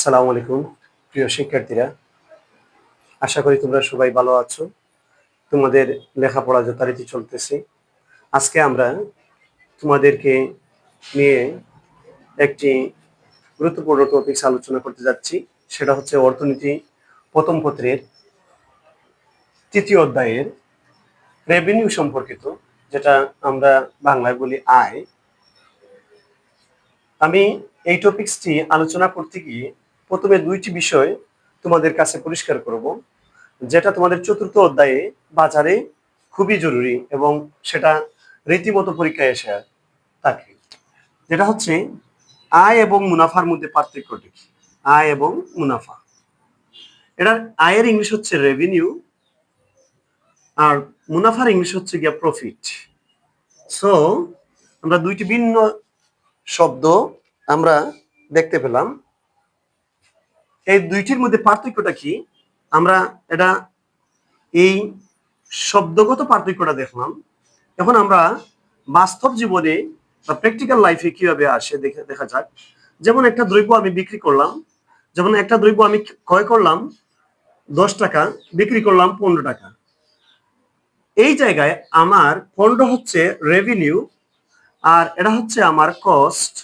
আসসালামু আলাইকুম, প্রিয় শিক্ষার্থীরা। আশা করি তোমরা সবাই ভালো আছো। তোমাদের লেখাপড়া যথারীতি চলতেছে। আজকে আমরা তোমাদেরকে নিয়ে একটি গুরুত্বপূর্ণ টপিকস আলোচনা করতে যাচ্ছি। সেটা হচ্ছে অর্থনীতি। প্রথম পত্রের তৃতীয় অধ্যায়ের রেভিনিউ সম্পর্কিত, যেটা আমরা বাংলায় বলি আয়। আমি এই টপিক্সটি আলোচনা করতে গিয়ে প্রথমে দুইটি বিষয় তোমাদের কাছে পরিষ্কার করব, যেটা তোমাদের চতুর্থ অধ্যায়ে বাজারে খুবই জরুরি এবং সেটা রীতিমতো পরীক্ষায় এসে থাকে। যেটা হচ্ছে, আয় এবং মুনাফার মধ্যে পার্থক্যটি আয় এবং মুনাফা। এটার আয়ের ইংলিশ হচ্ছে রেভিনিউ আর মুনাফার ইংলিশ হচ্ছে গিয়া প্রফিট সো আমরা দুইটি ভিন্ন শব্দ আমরা দেখতে পেলাম। এই দুইটির মধ্যে পার্থক্যটা কি? আমরা এটা এই শব্দগত পার্থক্যটা দেখলাম। এখন আমরা বাস্তব জীবনে বা প্র্যাকটিক্যাল লাইফে কীভাবে আসে দেখে দেখা যাক। যেমন একটা দ্রব্য আমি বিক্রি করলাম, যেমন একটা দ্রব্য আমি ক্রয় করলাম, দশ টাকা, বিক্রি করলাম পনেরো টাকা। এই জায়গায় আমার পনেরো হচ্ছে রেভিনিউ আর এটা হচ্ছে আমার কস্ট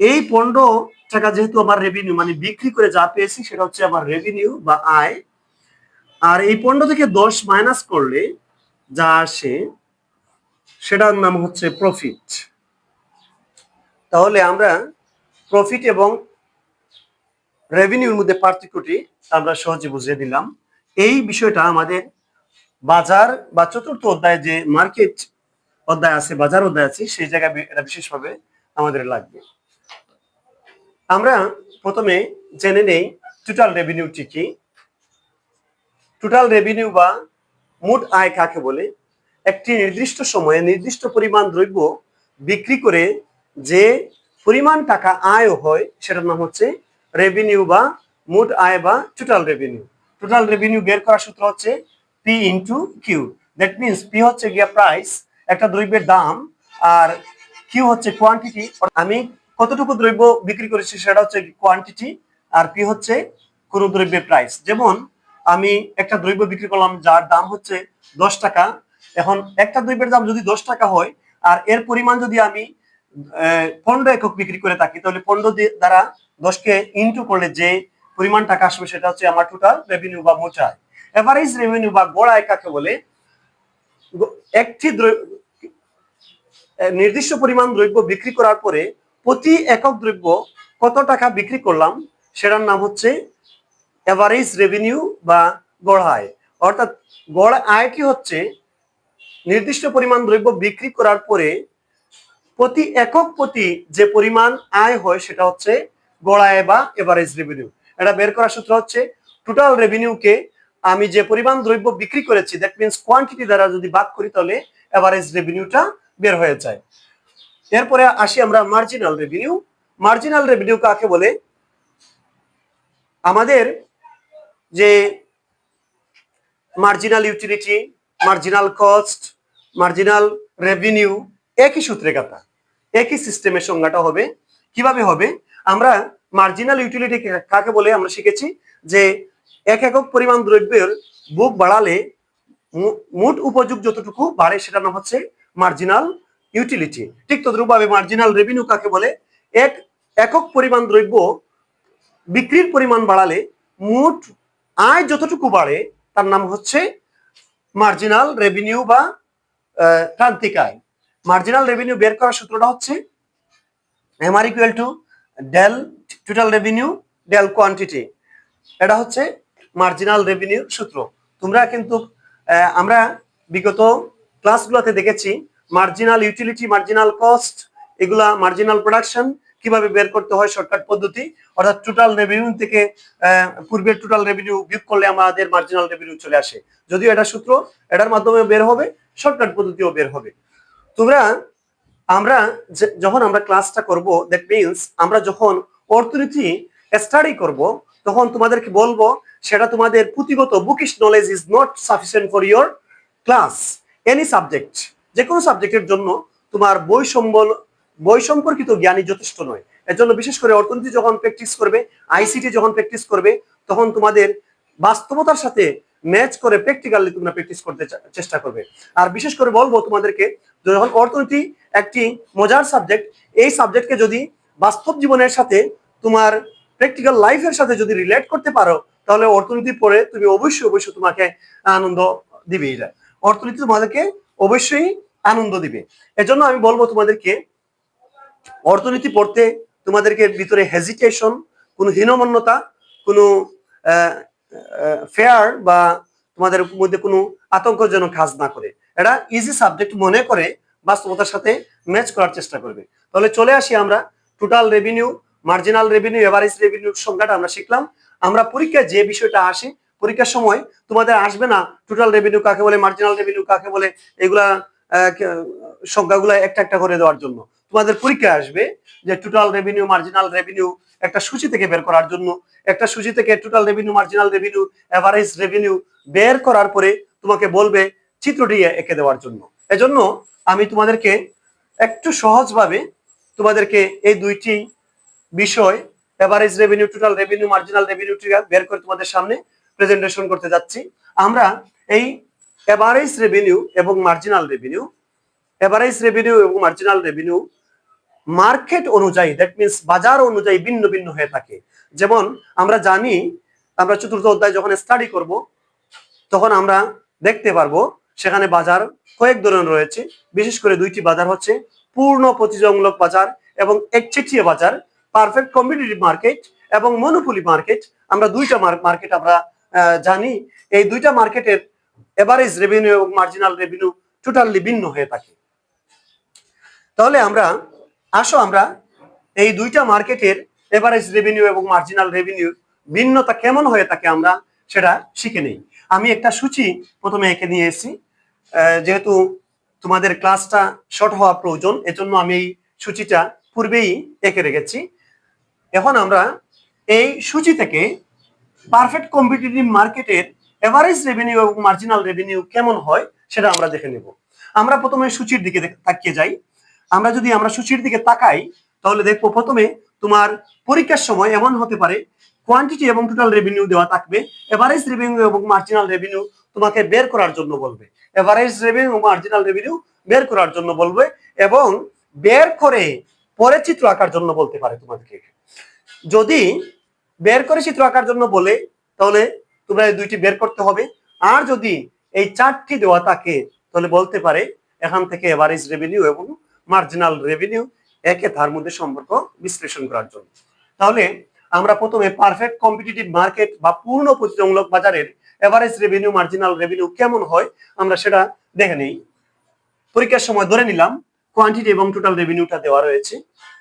এই পনেরো টাকা যেহেতু আমার রেভিনিউ মানে বিক্রি করে যা পেয়েছি সেটা হচ্ছে আমার রেভিনিউ বা আয়। আর এই পনেরো থেকে দশ মাইনাস করলে যা আসে, সেটার নাম হচ্ছে প্রফিট তাহলে আমরা প্রফিট এবং রেভিনিউর মধ্যে পার্থক্যটি আমরা সহজে বুঝিয়ে দিলাম। এই বিষয়টা আমাদের বাজার বা চতুর্থ অধ্যায় যে মার্কেট অধ্যায় আছে, বাজার অধ্যায় আছে, সেই জায়গায় এটা বিশেষভাবে আমাদের লাগবে। আমরা প্রথমে জেনে নেই টোটাল রেভিনিউটি কি টোটাল রেভিনিউ বা মোট আয় কাকে বলে? একটি নির্দিষ্ট সময়ে নির্দিষ্ট পরিমাণ দ্রব্য বিক্রি করে যে পরিমাণ টাকা আয় হয়, সেটার নাম হচ্ছে রেভিনিউ বা মোট আয় বা টোটাল রেভিনিউ টোটাল রেভিনিউ বের করার সূত্র হচ্ছে P into Q that means P হচ্ছে গিয়া প্রাইস একটা দ্রব্যের দাম, আর কিউ হচ্ছে কোয়ান্টিটি আমি কতটুকু দ্রব্য বিক্রি করেছি সেটা হচ্ছে কোয়ান্টিটি আর পি হচ্ছে কোন দ্রব্যের প্রাইস যেমন আমি একটা দ্রব্য বিক্রি করলাম যার দাম হচ্ছে দশ টাকা, এখন একটা দ্রব্যের দাম যদি দশ টাকা হয় আর এর পরিমাণ যদি আমি পনেরো একক বিক্রি করে থাকি, তাহলে পনেরো দ্বারা দশকে ইন্টু করলে যে পরিমাণ টাকা আসবে সেটা হচ্ছে আমার টোটাল রেভিনিউ বা মোট এভারেজ রেভিনিউ বা গোড়া আয় কাকে বলে? একটি নির্দিষ্ট পরিমাণ দ্রব্য বিক্রি করার পরে প্রতি একক দ্রব্য কত টাকা বিক্রি করলাম, সেটার নাম হচ্ছে এভারেজ রেভিনিউ বা গড় আয়। অর্থাৎ গড় আয়টি হচ্ছে নির্দিষ্ট পরিমাণ দ্রব্য বিক্রি করার পরে প্রতি একক প্রতি যে পরিমাণ আয় হয়, সেটা হচ্ছে গড় আয় বা এভারেজ রেভিনিউ এটা বের করার সূত্র হচ্ছে টোটাল রেভিনিউকে আমি যে পরিমাণ দ্রব্য বিক্রি করেছি দ্যাট মিনস কোয়ান্টিটি দ্বারা যদি ভাগ করি, তাহলে এভারেজ রেভিনিউটা বের হয়ে যায়। এরপরে আসি আমরা মার্জিনাল রেভিনিউ মার্জিনাল রেভিনিউ কাকে বলে? আমাদের যে marginal utility marginal cost marginal revenue একই সূত্রে গাথা একই সিস্টেমের সংজ্ঞাটা হবে। কীভাবে হবে? আমরা মার্জিনাল ইউটিলিটি কাকে বলে? আমরা শিখেছি যে এক একক পরিমাণ দ্রব্যের বুক বাড়ালে মোট উপযোগ যতটুকু বাড়ে সেটার নাম হচ্ছে মার্জিনাল ইউটিলিটি ঠিক তদ্রুপভাবে মার্জিনাল রেভিনিউ কাকে বলে? এক, একক পরিমাণ দ্রব্য বিক্রির পরিমাণ বাড়ালে মোট আয় যতটুকু বাড়ে, তার নাম হচ্ছে মার্জিনাল রেভিনিউ বা ক্রান্তিক আয়। মার্জিনাল রেভিনিউ বের করার সূত্রটা হচ্ছে MR equal to del total revenue del quantity এটা হচ্ছে মার্জিনাল রেভিনিউ সূত্র। তোমরা কিন্তু আমরা বিগত ক্লাসগুলোতে দেখেছি মার্জিনাল ইউটিলিটি মার্জিনাল কস্ট এগুলা মার্জিনাল প্রোডাকশন কীভাবে বের করতে হয় শর্টকাট পদ্ধতি, অর্থাৎ টোটাল রেভিনিউ থেকে পূর্বের টোটাল রেভিনিউ বিয়োগ করলে আমাদের মার্জিনাল রেভিনিউ চলে আসে। যদিও এটা সূত্র এটার মাধ্যমে বের হবে শর্টকাট পদ্ধতিও বের হবে। তোমরা, আমরা যখন আমরা ক্লাসটা করব দ্যাট মিনস আমরা যখন অর্থনীতি স্টাডি করব, তখন তোমাদেরকে বলব, সেটা তোমাদের পুঁথিগত bookish knowledge is not sufficient for your class any subject যে কোনো সাবজেক্টের জন্য তোমার বই সম্বল, বই সম্পর্কিত জ্ঞানই যথেষ্ট নয়। এর জন্য বিশেষ করে অর্থনীতি যখন প্র্যাকটিস করবে আইসিটি যখন প্র্যাকটিস করবে, তখন তোমাদের বাস্তবতার সাথে ম্যাচ করে প্র্যাকটিক্যালি তোমরা প্র্যাকটিস করতে চেষ্টা করবে। আর বিশেষ করে বলব তোমাদেরকে, যখন অর্থনীতি একটি মজার সাবজেক্ট এই সাবজেক্টকে যদি বাস্তব জীবনের সাথে তোমার প্র্যাকটিক্যাল লাইফের সাথে যদি রিলেট করতে পারো, তাহলে অর্থনীতি পড়ে তুমি অবশ্যই অবশ্যই তোমাকে আনন্দ দিবে এটা অর্থনীতি তোমাদেরকে অবশ্যই আনন্দ দিবে। এজন্য আমি বলব তোমাদেরকে, অর্থনীতি পড়তে তোমাদেরকে ভিতরে হেজিটেশন কোনো হীনমন্যতা, কোনো ফেয়ার বা তোমাদের মধ্যে কোনো আতঙ্কজনক কাজ না করে। এটা ইজি সাবজেক্ট মনে করে, বাস্তবতার সাথে ম্যাচ করার চেষ্টা করবে। তাহলে চলে আসি আমরা total revenue marginal revenue average revenue সংখ্যাটা আমরা শিখলাম। আমরা পরীক্ষায় যে বিষয়টা আসে, পরীক্ষার সময় তোমাদের আসবে না টোটাল রেভিনিউ কাকে বলে মার্জিনাল রেভিনিউ কাকে বলে, এগুলা সংখ্যাগুলো একটা একটা করে দেওয়ার জন্য। তোমাদের পরীক্ষায় আসবে যে টোটাল রেভিনিউ মার্জিনাল রেভিনিউ একটা সূচি থেকে বের করার জন্য। একটা সূচি থেকে total revenue marginal revenue average revenue বের করার পরে তোমাকে বলবে চিত্রটি এঁকে দেওয়ার জন্য। এজন্য আমি তোমাদেরকে একটু সহজভাবে তোমাদেরকে এই দুইটি বিষয় average revenue total revenue marginal revenue বের করে তোমাদের সামনে প্রেজেন্টেশন করতে যাচ্ছি। আমরা এই এভারেজ রেভিনিউ এবং মার্জিনাল রেভিনিউ এভারেজ রেভিনিউ এবং মার্জিনাল রেভিনিউ মার্কেট অনুযায়ী দ্যাট মিনস বাজার অনুযায়ী ভিন্ন ভিন্ন হয়ে থাকে। যেমন আমরা জানি, আমরা চতুর্থ অধ্যায় যখন স্টাডি করব, তখন আমরা দেখতে পারব, সেখানে বাজার কয়েক ধরনের রয়েছে। বিশেষ করে দুইটি বাজার হচ্ছে পূর্ণ প্রতিযোগমূলক বাজার এবং একচেটিয়া বাজার পারফেক্ট কম্পিটিটিভ মার্কেট এবং মনোপলি মার্কেট আমরা দুইটা মার্কেট আমরা জানি। এই দুইটা মার্কেটের এভারেজ রেভিনিউ এবং মার্জিনাল রেভিনিউ টোটালি ভিন্ন হয়ে থাকে। তাহলে আমরা, আসো আমরা এই দুইটা মার্কেটের এভারেজ রেভিনিউ এবং মার্জিনাল রেভিনিউ ভিন্নতা কেমন হয়ে থাকে আমরা সেটা শিখে নেই। আমি একটা সূচি প্রথমে এঁকে নিয়ে এসেছি। যেহেতু তোমাদের ক্লাসটা শর্ট হওয়া প্রয়োজন, এজন্য আমি এই সূচিটা পূর্বেই এঁকে রেখেছি। এখন আমরা এই সূচি থেকে পারফেক্ট কম্পিটিটিভ মার্কেটের এভারেজ রেভিনিউ এবং মার্জিনাল রেভিনিউ কেমন হয় সেটা আমরা দেখে নেব। আমরা প্রথমে সূচির দিকে তাকিয়ে যাই। আমরা যদি আমরা সূচির দিকে তাকাই, তাহলে দেখব প্রথমে তোমার পরীক্ষার সময় এমন হতে পারে কোয়ান্টিটি এবং টোটাল রেভিনিউ দেওয়া থাকবে। এভারেজ রেভিনিউ এবং মার্জিনাল রেভিনিউ তোমাকে বের করার জন্য বলবে। এভারেজ রেভিনিউ এবং মার্জিনাল রেভিনিউ বের করার জন্য বলবে এবং বের করে পরে চিত্র আঁকার জন্য বলতে পারে তোমাদেরকে। যদি বের করে চিত্র আঁকার জন্য বলে, তাহলে তোমরা এই দুইটি বের করতে হবে। আর যদি এই চারটি দেওয়া থাকে, তাহলে বলতে পারে এখান থেকে এভারেজ রেভিনিউ এবং মার্জিনাল রেভিনিউ একে তার মধ্যে সম্পর্ক বিশ্লেষণ করার জন্য। তাহলে আমরা প্রথমে পারফেক্ট কম্পিটিটিভ মার্কেট বা পূর্ণ প্রতিযোগমূলক বাজারের এভারেজ রেভিনিউ মার্জিনাল রেভিনিউ কেমন হয়, আমরা সেটা দেখে নেই। পরীক্ষার সময় ধরে নিলাম। কোয়ান্টিটি এবং টোটাল রেভিনিউটা দেওয়া রয়েছে।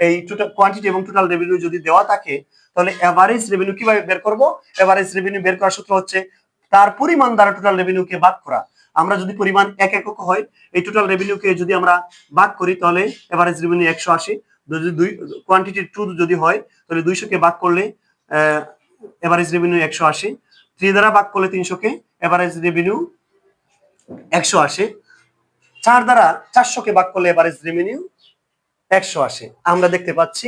এই কোয়ান্টিটি এবং টোটাল রেভিনিউ যদি দেওয়া থাকে, তাহলে এভারেজ রেভিনিউ কীভাবে বের করব? এভারেজ রেভিনিউ বের করার সূত্র হচ্ছে, তার পরিমাণ দ্বারা টোটাল রেভিনিউকে ভাগ করা। আমরা যদি পরিমাণ এক একক হয়, এই টোটাল রেভিনিউকে যদি আমরা ভাগ করি, তাহলে এভারেজ রেভিনিউ একশো আশি। যদি দুই কোয়ান্টিটি টু যদি হয়, তাহলে দুইশোকে ভাগ করলে এভারেজ রেভিনিউ একশো আশি। থ্রি দ্বারা ভাগ করলে তিনশোকে এভারেজ রেভিনিউ একশো আশি। চার দ্বারা চারশোকে ভাগ করলে এভারেজ রেভিনিউ একশো আসে। আমরা দেখতে পাচ্ছি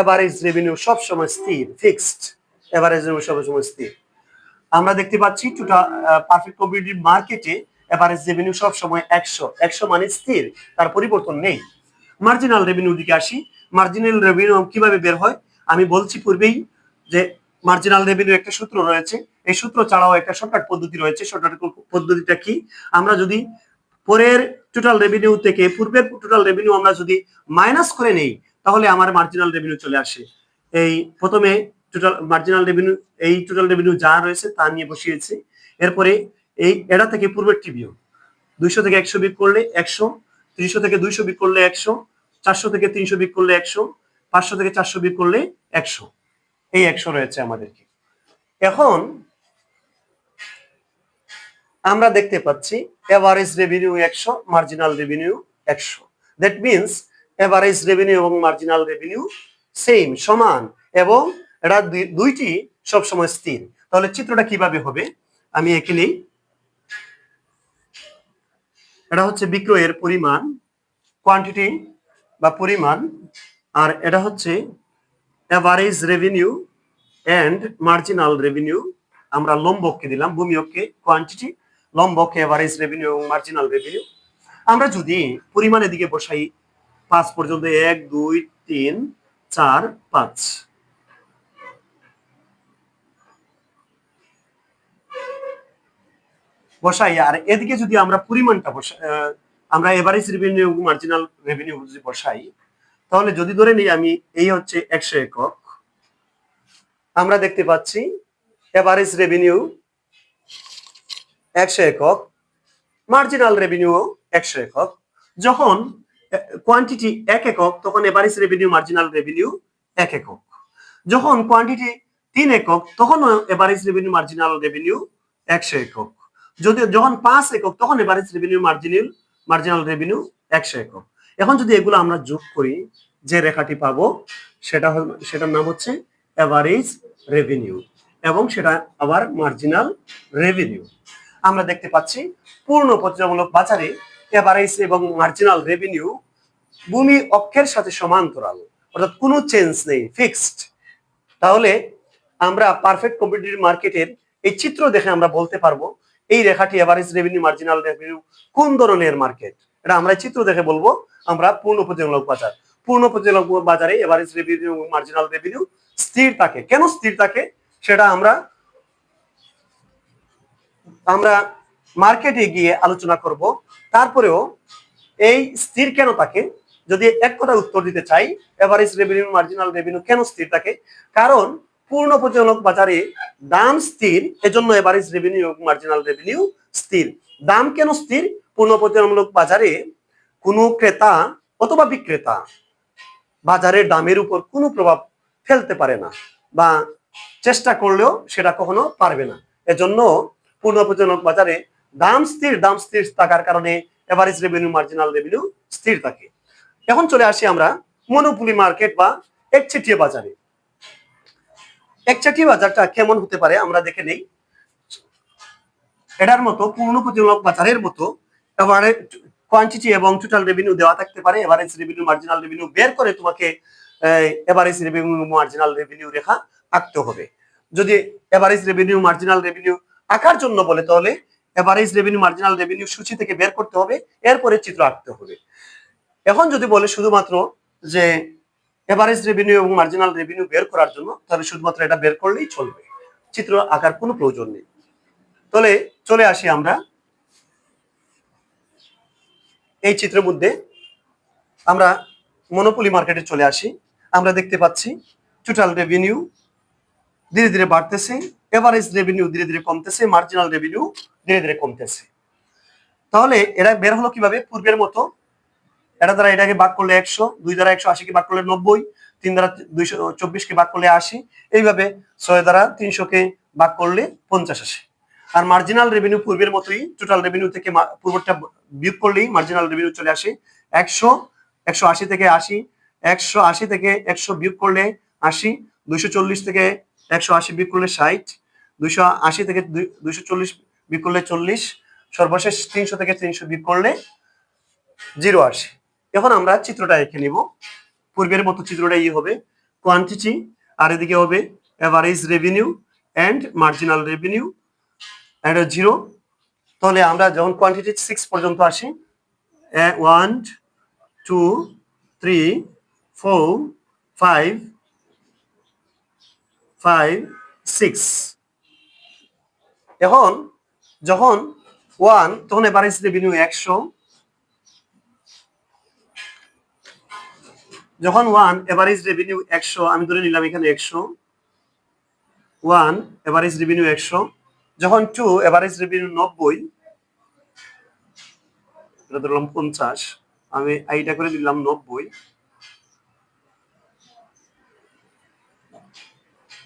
এভারেজ রেভিনিউ সবসময় স্থির ফিক্সড এভারেজ রেভিনিউ সবসময় স্থির। আমরা দেখতে পাচ্ছি টোটাল পারফেক্ট কম্পিটিটিভ মার্কেটে এভারেজ রেভিনিউ সবসময় একশো। একশো মানে স্থির, তার পরিবর্তন নেই। মার্জিনাল রেভিনিউ দিকে আসি। মার্জিনাল রেভিনিউ কীভাবে বের হয়? আমি বলছি পূর্বেই যে মার্জিনাল রেভিনিউ একটা সূত্র রয়েছে। এই সূত্র ছাড়াও একটা শর্টকাট পদ্ধতি রয়েছে। শর্টকাট পদ্ধতিটা কি? আমরা যদি পরের টোটাল রেভিনিউ থেকে পূর্বের টোটাল রেভিনিউ আমরা যদি মাইনাস করে নেই, তাহলে আমার মার্জিনাল রেভিনিউ চলে আসে। এই প্রথমে টোটাল মার্জিনাল রেভিনিউ এই টোটাল রেভিনিউ যা রয়েছে তা নিয়ে বসিয়েছি। এরপরে এই এটা থেকে পূর্বের টিভিও দুইশো থেকে একশো বিক করলে একশো, তিনশো থেকে দুইশো বিক করলে একশো, চারশো থেকে তিনশো বিক করলে একশো, পাঁচশো থেকে চারশো বিক করলে একশো। এই একশো রয়েছে আমাদেরকে। এখন আমরা দেখতে পাচ্ছি এভারেজ রেভিনিউ একশো মার্জিনাল রেভিনিউ একশো। দ্যাট মিনস এভারেজ রেভিনিউ এবং মার্জিনাল রেভিনিউ সেম সমান এবং এটা দুই- দুইটি সবসময় স্থির। তাহলে চিত্রটা কীভাবে হবে? আমি এঁকে এটা হচ্ছে বিক্রয়ের পরিমাণ কোয়ান্টিটি বা পরিমাণ, আর এটা হচ্ছে average revenue and marginal revenue আমরা লম্বককে দিলাম, ভূমিয়ককে কোয়ান্টিটি লম্বককে এভারেজ রেভিনিউ এবং মার্জিনাল রেভিনিউ আমরা যদি পরিমাণের দিকে বসাই, পাঁচ পর্যন্ত, এক, দুই, তিন, চার, পাঁচ। বসাই, আর এদিকে যদি আমরা পরিমাণটা বসাই আমরা এভারেজ রেভিনিউ মার্জিনাল রেভিনিউ যদি বসাই, তাহলে যদি ধরে নিই আমি এই হচ্ছে একশো একক, আমরা দেখতে পাচ্ছি এভারেজ রেভিনিউ একশো একক মার্জিনাল রেভিনিউ একশো একক। যখন কোয়ান্টিটি এক একক, তখন এভারেজ রেভিনিউ মার্জিনাল রেভিনিউ এক একক। যখন কোয়ান্টিটি তিন একক, তখন এভারেজ রেভিনিউ মার্জিনাল রেভিনিউ একশো একক। যদি, যখন পাঁচ একক, তখন average revenue marginal marginal revenue একশো একক। এখন যদি এগুলো আমরা যোগ করি, যে রেখাটি পাবো, সেটা সেটার নাম হচ্ছে এভারেজ রেভিনিউ এবং সেটা আবার মার্জিনাল রেভিনিউ আমরা দেখতে পাচ্ছি পূর্ণ প্রতিযোগিতামূলক বাজারে এভারেজ এবং মার্জিনাল রেভিনিউ ভূমি অক্ষের সাথে সমান্তরাল। অর্থাৎ কোনো চেঞ্জ নেই ফিক্সড তাহলে আমরা পারফেক্ট কম্পিটিটিভ মার্কেটের এই চিত্র দেখে আমরা বলতে পারব, এই রেখাটি এভারেজ রেভিনিউ মার্জিনাল রেভিনিউ কোন ধরনের মার্কেট এটা আমরা চিত্র দেখে বলব, আমরা পূর্ণ প্রতিযোগিতামূলক বাজার। পূর্ণ প্রতিযোগিতামূলক বাজারে এভারেজ রেভিনিউ মার্জিনাল রেভিনিউ স্থির থাকে। কেন স্থির থাকে? সেটা আমরা আমরা মার্কেটে গিয়ে আলোচনা করব। তারপরেও এই স্থির কেন থাকে? যদি এক কথা উত্তর দিতে চাই এভারেজ রেভিনিউ মার্জিনাল রেভিনিউ কেন স্থির থাকে? কারণ পূর্ণ প্রচলক বাজারে দাম স্থির, এজন্য এভারেজ রেভিনিউ মার্জিনাল রেভিনিউ স্থির। দাম কেন স্থির? পূর্ণ প্রচলনমূলক বাজারে কোনো ক্রেতা অথবা বিক্রেতা বাজারের দামের উপর কোনো প্রভাব ফেলতে পারে না বা চেষ্টা করলেও সেটা কখনো পারবে না। এজন্য পূর্ণ প্রচলক বাজারে দাম স্থির দাম স্থির থাকার কারণে এভারেজ রেভিনিউ মার্জিনাল রেভিনিউ স্থির থাকে। এখন চলে আসি আমরা মনোপুলি মার্কেট বা একচেটিয়া বাজারে। একচেটিয়া বাজারটা কেমন হতে পারে আমরা দেখে নেই। এটার মতো প্রতিমূলক বাজারের মতো এবারে কোয়ান্টিটি এবং টোটাল রেভিনিউ দেওয়া থাকতে পারে। এভারেজ রেভিনিউ মার্জিনাল রেভিনিউ বের করে তোমাকে এভারেজ রেভিনিউ মার্জিনাল রেভিনিউ রেখা আঁকতে হবে। যদি এভারেজ রেভিনিউ মার্জিনাল রেভিনিউ আঁকার জন্য বলে তাহলে এভারেজ রেভিনিউ মার্জিনাল রেভিনিউ সূচি থেকে বের করতে হবে এরপরে চিত্র আঁকতে হবে। এখন যদি বলে শুধুমাত্র যে এভারেজ রেভিনিউ এবং মার্জিনাল রেভিনিউ বের করার জন্য, তাহলে শুধুমাত্র এটা বের করলেই চলবে। চিত্র আঁকার কোনো প্রয়োজন নেই। তাহলে চলে আসি আমরা এই চিত্রের মধ্যে। আমরা মনোপলি মার্কেটে চলে আসি। আমরা দেখতে পাচ্ছি টোটাল রেভিনিউ ধীরে ধীরে বাড়তেছে এভারেজ রেভিনিউ ধীরে ধীরে কমতেছে মার্জিনাল রেভিনিউ ধীরে ধীরে কমতেছে। তাহলে এরা বের হলো কীভাবে? পূর্বের মতো। এটা দ্বারা এটাকে ভাগ করলে একশো, দুই দ্বারা একশো আশিকে ভাগ করলে নব্বই, তিন দ্বারা দুইশো চব্বিশকে ভাগ করলে আশি, এইভাবে ছয় দ্বারা তিনশোকে ভাগ করলে পঞ্চাশ আসে আর মার্জিনাল রেভিনিউ পূর্বের মতোই টোটাল রেভিনিউ থেকে পূর্বটা বিয়োগ করলেই মার্জিনাল রেভিনিউ চলে আসে। একশো একশো আশি থেকে আশি, একশো আশি থেকে একশো বিয়োগ করলে আশি, দুইশো চল্লিশ থেকে একশো আশি বিয়োগ করলে ষাট আশি থেকে দুইশো চল্লিশ বিয়োগ চল্লিশ, সর্বশেষ তিনশো থেকে তিনশো বিয়োগ করলে জিরো আসে এখন আমরা চিত্রটা এঁকে নিব। পূর্বের মতো চিত্রটা ই হবে কোয়ান্টিটি আর এদিকে হবে average revenue and marginal revenue and zero তাহলে আমরা যখন কোয়ান্টিটি সিক্স পর্যন্ত আসি one two three four five five six এখন যখন ওয়ান তখন এভারেজ রেভিনিউ একশো। যখন ওয়ান এভারেজ রেভিনিউ একশো, আমি ধরে নিলাম এখানে একশো। ওয়ান এভারেজ রেভিনিউ একশো। যখন টু এভারেজ রেভিনিউ নব্বই। ধরলাম পঞ্চাশ। আমি আইটা করে দিলাম নব্বই।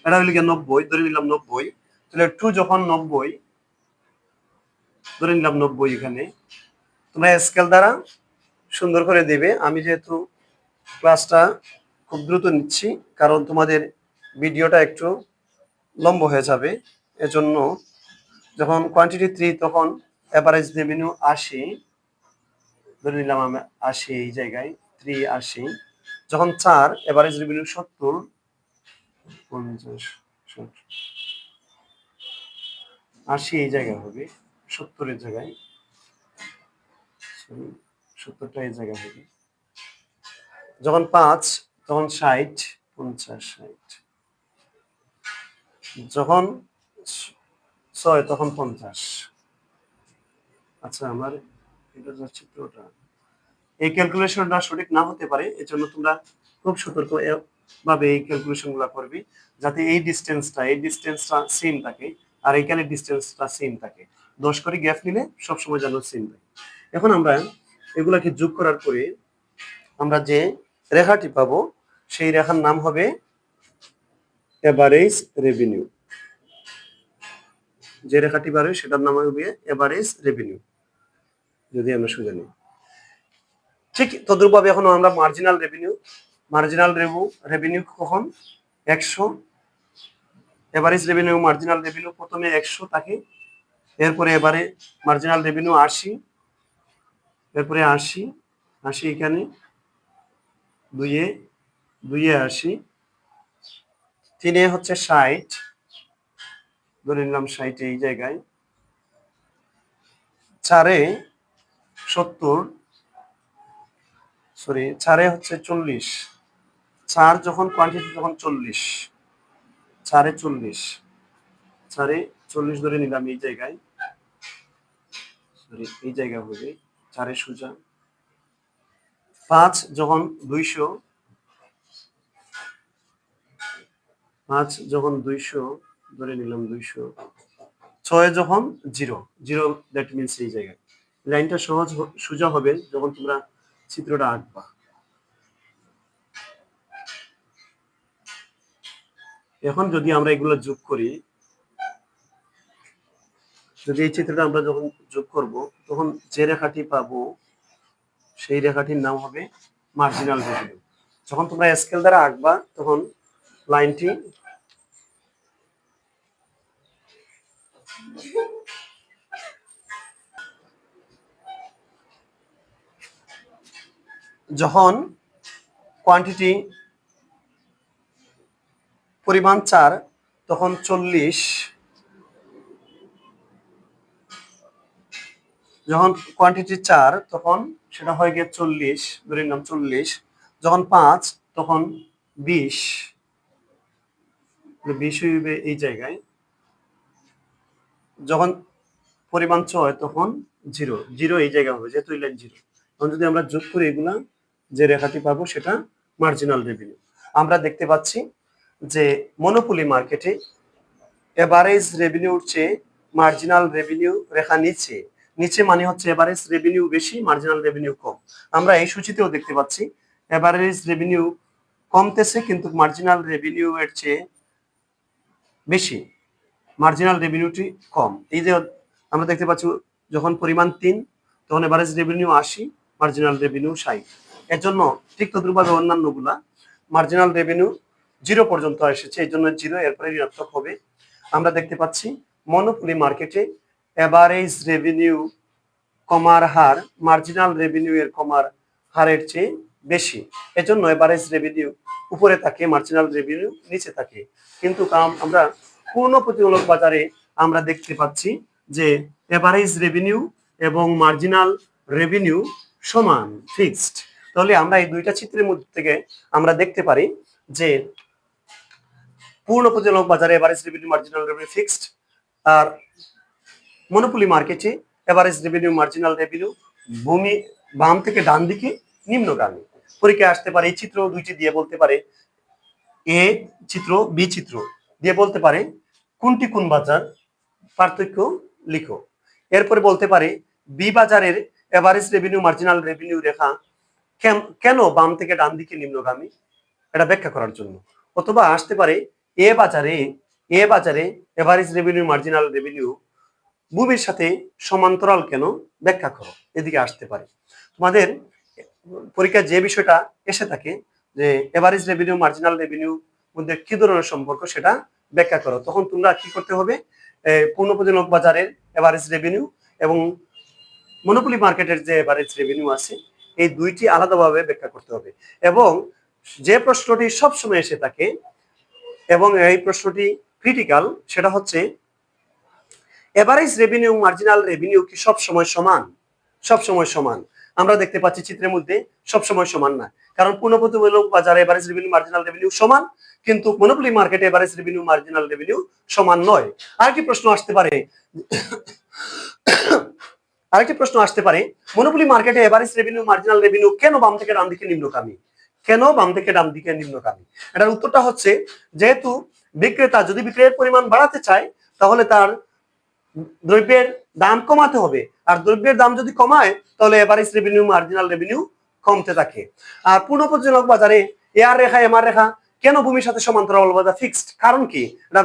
এটা হইল নব্বই, ধরে নিলাম নব্বই। তাহলে টু যখন নব্বই, ধরে নিলাম নব্বই এখানে। তোমরা স্কেল দ্বারা সুন্দর করে দেবে। আমি যেহেতু ক্লাসটা খুব দ্রুত নিচ্ছি, কারণ তোমাদের ভিডিওটা একটু লম্ব হয়ে যাবে। এজন্য যখন কোয়ান্টিটি থ্রি তখন অ্যাভারেজ রেভিনিউ আশি ধরে নিলাম আমি আশি এই জায়গায় থ্রি আশি যখন চার এভারেজ রেভিনিউ সত্তর আশি এই জায়গায় হবে সত্তরের জায়গায়। সত্তরটা এই জায়গায় হবে। যখন পাঁচ, তখন ষাট, পঞ্চাশ, ষাট। যখন ছয়, তখন পঞ্চাশ। আচ্ছা আমার এটা যে চিত্রটা, এই ক্যালকুলেশনটা সঠিক না হতে পারে, এজন্য তোমরা খুব সতর্ক ভাবে এই ক্যালকুলেশনগুলা করবে, যাতে এই ডিস্টেন্সটা এই ডিস্টেন্সটা সেম থাকে, আর এইখানে ডিস্টেন্সটা সেম থাকে। দশ করে গ্যাপ নিলে সবসময় যেন সেম থাকে। এখন আমরা এগুলাকে যোগ করার পরে আমরা যে রেখাটি পাবো, সেই রেখার নাম হবে এভারেজ রেভিনিউ যে রেখাটি বাড়বে সেটার নাম হবে এভারেজ রেভিনিউ যদি আমরা সুযোগ নিই। ঠিক তদ্রুপভাবে এখন আমরা marginal revenue marginal rev revenue কখন? একশো। এভারেজ রেভিনিউ মার্জিনাল রেভিনিউ প্রথমে একশো থাকে, এরপরে এবারে মার্জিনাল রেভিনিউ আশি, এরপরে আশি আশি এখানে, দুইয়ে দুইয়ে আশি, তিনে হচ্ছে ষাট, ধরে নিলাম ষাট এই জায়গায়, চারে সত্তর সরি চারে হচ্ছে চল্লিশ। চার যখন কোয়ান্টিটি তখন চল্লিশ। চারে চল্লিশ। চারে চল্লিশ ধরে নিলাম এই জায়গায়। সরি এই জায়গা হবে চারে সোজা। পাঁচ যখন দুইশো, পাঁচ যখন দুইশো ধরে নিলাম দুইশো, ছয় যখন জিরো। জিরো দ্যাট মিনস এই জায়গায়। লাইনটা সহজ সোজা হবে যখন তোমরা চিত্রটা আঁকবা। এখন যদি আমরা এগুলো যোগ করি, যদি এই চিত্রটা আমরা যখন যোগ করব, তখন যে রেখাটি পাবো, সেই রেখাটির নাম হবে মার্জিনাল রেভিনিউ যখন তোমরা স্কেল দ্বারা আঁকবা, তখন লাইনটি যখন কোয়ান্টিটি পরিমাণ চার, তখন চল্লিশ। যখন কোয়ান্টিটি চার, তখন সেটা হয়ে গিয়ে চল্লিশ ধরে নিলাম চল্লিশ। যখন পাঁচ, তখন বিশ। বিশ হইবে এই জায়গায়। যখন পরিমাণ ছয়, তখন জিরো। জিরো এই জায়গা হবে, যেহেতু লাইন জিরো। এখন যদি আমরা যোগ করি এগুলা, যে রেখাটি পাবো সেটা মার্জিনাল রেভিনিউ আমরা দেখতে পাচ্ছি যে মনোপলি মার্কেটে এভারেজ রেভিনিউর চেয়ে মার্জিনাল রেভিনিউ রেখা নিচে। নিচে মানে হচ্ছে এভারেজ রেভিনিউ বেশি মার্জিনাল রেভিনিউ কম। আমরা এই সূচিতেও দেখতে পাচ্ছি এভারেজ রেভিনিউ কমতেছে কিন্তু মার্জিনাল রেভিনিউ এর চেয়ে বেশি মার্জিনাল রেভিনিউটি কম। এই যে আমরা দেখতে পাচ্ছি, যখন পরিমাণ তিন, তখন এভারেজ রেভিনিউ আশি মার্জিনাল রেভিনিউ ষাট। এর জন্য ঠিক তদ্রুপভাবে অন্যান্যগুলা মার্জিনাল রেভিনিউ জিরো পর্যন্ত এসেছে, এই জন্য জিরো, এরপরে ঋণাত্মক হবে। আমরা দেখতে পাচ্ছি মনোপলি মার্কেটে এভারেজ রেভিনিউ কমার হার মার্জিনাল রেভিনিউ এর কমার হারের চেয়ে বেশি। এজন্য এভারেজ রেভিনিউ উপরে থাকে মার্জিনাল রেভিনিউ নিচে থাকে। কিন্তু আমরা পূর্ণ প্রতিমূলক বাজারে আমরা দেখতে পাচ্ছি যে এভারেজ রেভিনিউ এবং মার্জিনাল রেভিনিউ সমান ফিক্সড তাহলে আমরা এই দুইটা চিত্রের মধ্যে থেকে আমরা দেখতে পারি যে পূর্ণ প্রতিমূলক বাজারে, average revenue marginal revenue fixed আর মনোপলি মার্কেটে এভারেজ রেভিনিউ মার্জিনাল রেভিনিউ ভূমি বাম থেকে ডান দিকে নিম্নগামী। পরীক্ষায় আসতে পারে এই চিত্র দুইটি দিয়ে বলতে পারে এ চিত্র, বি চিত্র দিয়ে বলতে পারে কোনটি কোন বাজার, পার্থক্য লিখো। এরপরে বলতে পারে বি বাজারের এভারেজ রেভিনিউ মার্জিনাল রেভিনিউ রেখা কেন বাম থেকে ডান দিকে নিম্নগামী? এটা ব্যাখ্যা করার জন্য। অথবা আসতে পারে এ বাজারে এ বাজারে এভারেজ রেভিনিউ মার্জিনাল রেভিনিউ মুভির সাথে সমান্তরাল কেন ব্যাখ্যা করো? এদিকে আসতে পারে। তোমাদের পরীক্ষায় যে বিষয়টা এসে থাকে যে এভারেজ রেভিনিউ মার্জিনাল রেভিনিউ মধ্যে কি ধরনের সম্পর্ক সেটা ব্যাখ্যা করো। তখন তোমরা কি করতে হবে? পূর্ণ প্রতিমূলক বাজারের এভারেজ রেভিনিউ এবং মনোপলি মার্কেটের যে এভারেজ রেভিনিউ আছে, এই দুইটি আলাদাভাবে ব্যাখ্যা করতে হবে। এবং যে প্রশ্নটি সবসময় এসে থাকে এবং এই প্রশ্নটি ক্রিটিক্যাল সেটা হচ্ছে এভারেজ রেভিনিউ মার্জিনাল রেভিনিউ কি সব সময় সমান? সব সময় সমান। আমরা দেখতে পাচ্ছি চিত্রের মধ্যে সব সময় সমান না। কারণ পুনঃপ্রতিমূলক বাজারে এভারেজ রেভিনিউ মার্জিনাল রেভিনিউ সমান, কিন্তু মনোপলি মার্কেটে এভারেজ রেভিনিউ মার্জিনাল রেভিনিউ সমান নয়। আরেকটি প্রশ্ন আসতে পারে, আরেকটি প্রশ্ন আসতে পারে মনোপলি মার্কেটে এভারেজ রেভিনিউ মার্জিনাল রেভিনিউ কেন বাম থেকে ডান দিকে নিম্নগামী? কেন বাম থেকে ডান দিকে নিম্নগামী? এটার উত্তরটা হচ্ছে, যেহেতু বিক্রেতা যদি বিক্রয়ের পরিমাণ বাড়াতে চায়, তাহলে তার দ্রব্যের দাম কমাতে হবে। আর দ্রব্যের দাম যদি কমায়, তাহলে এভারেজ রেভিনিউ মার্জিনাল রেভিনিউ কমতে থাকে। আর পুনঃপ্রযোজনক বাজারে এআর রেখা এমআর রেখা কেন ভূমির সাথে সমান্তরাল বাজার ফিক্সড কারণ কি? এটা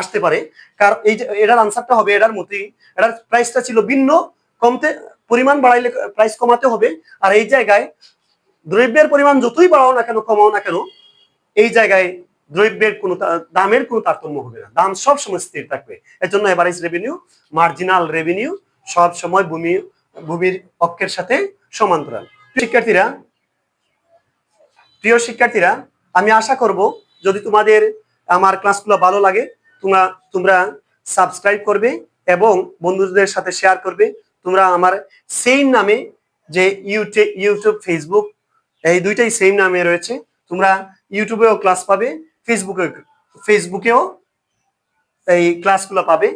আসতে পারে। কারণ এই এটার আনসারটা হবে, এটার মতেই এটার প্রাইসটা ছিল ভিন্ন, কমতে, পরিমাণ বাড়াইলে প্রাইস কমাতে হবে। আর এই জায়গায় দ্রব্যের পরিমাণ যতই বাড়াও না কেন, কমাও না কেন, এই জায়গায় দ্রব্যের কোনো দামের কোনো তারতম্য হবে না। দাম সব সময় স্থির থাকবে। এর জন্য এভারেজ রেভিনিউ মার্জিনাল রেভিনিউ সব সময় ভূমি, ভূমির অক্ষের সাথে সমান্তরাল। শিক্ষার্থীরা, প্রিয় শিক্ষার্থীরা, আমি আশা করব যদি তোমাদের আমার ক্লাসগুলো ভালো লাগে, তোমরা তোমরা সাবস্ক্রাইব করবে এবং বন্ধুদের সাথে শেয়ার করবে। তোমরা আমার সেই নামে যে ইউটিউব ইউটিউব ফেসবুক এই দুইটাই সেম নামে রয়েছে। তোমরা ইউটিউবেও ক্লাস পাবে ফেসবুকে ফেসবুকেও এই ক্লাসগুলো পাবে।